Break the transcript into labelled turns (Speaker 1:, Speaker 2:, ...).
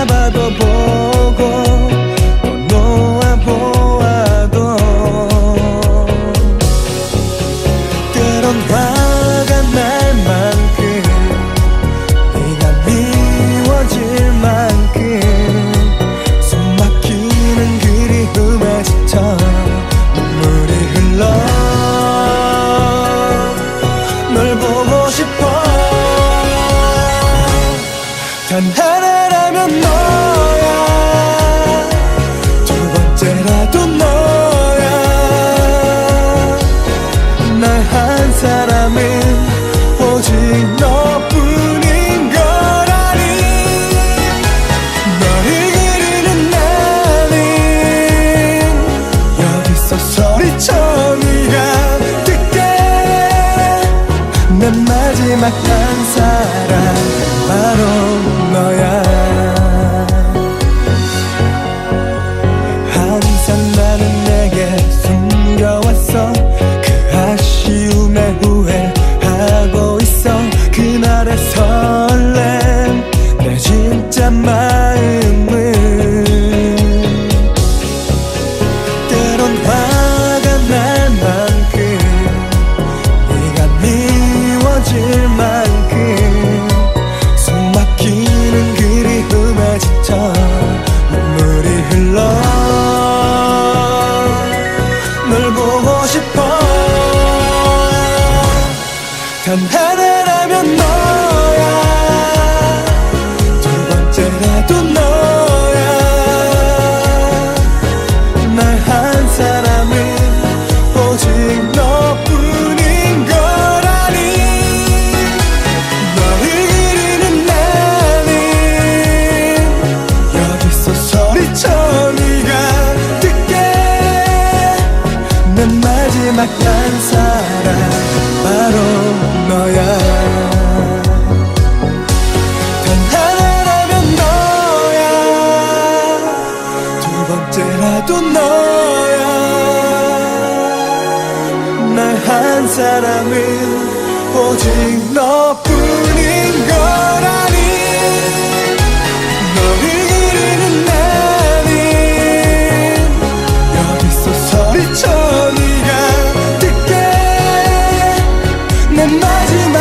Speaker 1: 잡아둬보고 또 놓아보아도 때론 하나라면 너야. 두 번째라도 너야. 날 한 사람은 오직 너뿐인 걸 아니. 너를 그리는 나는 여기서 소리쳐 네가 듣게 내 마지막 날. 단하 때라도 너야. 날 한 사람은 오직 너뿐인 거라니. 너를 그리는 나는 여기서 소리쳐 네가 듣게. 내 마지막